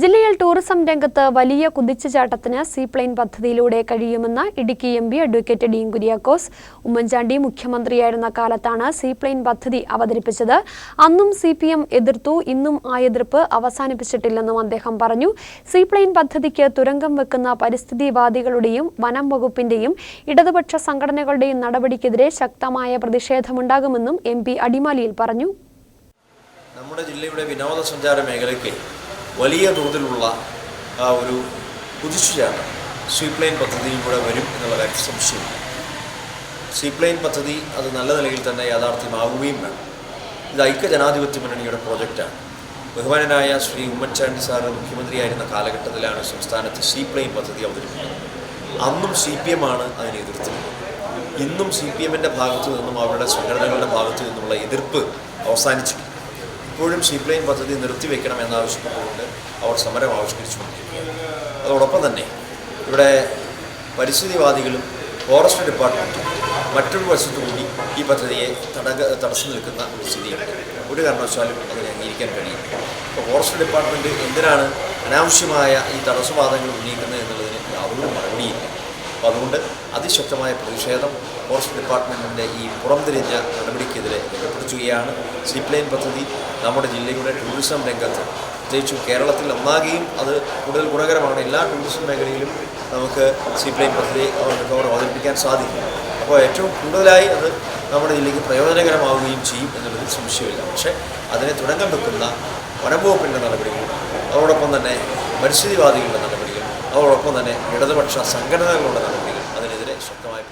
ജില്ലയിൽ ടൂറിസം രംഗത്ത് വലിയ കുതിച്ചുചാട്ടത്തിന് സീപ്ലെയിൻ പദ്ധതിയിലൂടെ കഴിയുമെന്ന് Idukki M P advocate Dean Kuriakose. Oommen Chandy മുഖ്യമന്ത്രിയായിരുന്ന കാലത്താണ് സീപ്ലെയിൻ പദ്ധതി അവതരിപ്പിച്ചത്. അന്നും സി പി എം എതിർത്തു ഇന്നും ആ എതിർപ്പ് അവസാനിപ്പിച്ചിട്ടില്ലെന്നും അദ്ദേഹം പറഞ്ഞു. സീപ്ലെയിൻ പദ്ധതിക്ക് തുരങ്കം വെക്കുന്ന പരിസ്ഥിതിവാദികളുടെയും വനം വകുപ്പിന്റെയും ഇടതുപക്ഷ സംഘടനകളുടെയും നടപടിക്കെതിരെ ശക്തമായ പ്രതിഷേധമുണ്ടാകുമെന്നും എം പി അടിമാലിയിൽ പറഞ്ഞു. നമ്മുടെ ജില്ലയുടെ വിനോദസഞ്ചാര മേഖലയ്ക്ക് വലിയ തോതിലുള്ള ഒരു കുതിച്ചുചാട്ടം സീപ്ലെയിൻ പദ്ധതിയും കൂടെ വരും എന്നുള്ള കാര്യം സംശയമില്ല. സീപ്ലെയിൻ പദ്ധതി അത് നല്ല നിലയിൽ തന്നെ യാഥാർത്ഥ്യമാവുകയും വേണം. ഇത് ഐക്യ ജനാധിപത്യ മുന്നണിയുടെ പ്രോജക്റ്റാണ്. ബഹുമാനനായ ശ്രീ ഉമ്മൻചാണ്ടി സാർ മുഖ്യമന്ത്രിയായിരുന്ന കാലഘട്ടത്തിലാണ് സംസ്ഥാനത്ത് സീപ്ലെയിൻ പദ്ധതി അവതരിപ്പിക്കുന്നത്. അന്നും സി പി എം ആണ് അതിനെ എതിർത്തത് ഇന്നും സി പി എമ്മിന്റെ ഭാഗത്തു നിന്നും അവരുടെ സംഘടനകളുടെ ഭാഗത്തു നിന്നുള്ള എതിർപ്പ് അവസാനിച്ചിട്ടില്ല ഇപ്പോഴും സീപ്ലെയിൻ പദ്ധതി നിർത്തിവെക്കണം എന്നാവശ്യപ്പെട്ടുകൊണ്ട് അവർ സമരം ആവിഷ്കരിച്ചുകൊണ്ടിരിക്കുകയാണ്. അതോടൊപ്പം തന്നെ ഇവിടെ പരിസ്ഥിതിവാദികളും ഫോറസ്റ്റ് ഡിപ്പാർട്ട്മെന്റും മറ്റൊരു വശത്തുകൂടി ഈ പദ്ധതിയെ തടക തടസ്സം നിൽക്കുന്ന ഒരു സ്ഥിതിയുണ്ട്. ഒരു കാരണവശാലും അതിനെ അംഗീകരിക്കാൻ കഴിയില്ല. അപ്പോൾ ഫോറസ്റ്റ് ഡിപ്പാർട്ട്മെന്റ് എന്തിനാണ് അനാവശ്യമായ ഈ തടസ്സവാദങ്ങൾ ഉന്നയിക്കുന്നത് എന്നുള്ളതിന് യാതൊരു മറുപടിയില്ല. അപ്പോൾ അതുകൊണ്ട് അതിശക്തമായ പ്രതിഷേധം ഫോറസ്റ്റ് ഡിപ്പാർട്ട്മെന്റിന്റെ ഈ പുറംതിരിഞ്ഞ നടപടിക്കെതിരെ രേഖപ്പെടുത്തുകയാണ്. സീപ്ലെയിൻ പദ്ധതി നമ്മുടെ ജില്ലയുടെ ടൂറിസം രംഗത്ത് പ്രത്യേകിച്ചും കേരളത്തിൽ ഒന്നാകെയും അത് കൂടുതൽ ഗുണകരമാണ്. എല്ലാ ടൂറിസം മേഖലയിലും നമുക്ക് സീപ്ലെയിൻ പദ്ധതി മിക്കവാറും അവതരിപ്പിക്കാൻ സാധിക്കും. അപ്പോൾ ഏറ്റവും കൂടുതലായി അത് നമ്മുടെ ജില്ലയ്ക്ക് പ്രയോജനകരമാവുകയും ചെയ്യും എന്നുള്ളതിൽ സംശയമില്ല. പക്ഷേ അതിനെ തുടക്കം വെക്കുന്ന വനംവകുപ്പിന്റെ നടപടികൾ അതോടൊപ്പം തന്നെ പരിസ്ഥിതിവാദികളുടെ അതോടൊപ്പം തന്നെ ഇടതുപക്ഷ സംഘടനകളുടെ നടപടികൾ അതിനെതിരെ ശക്തമായി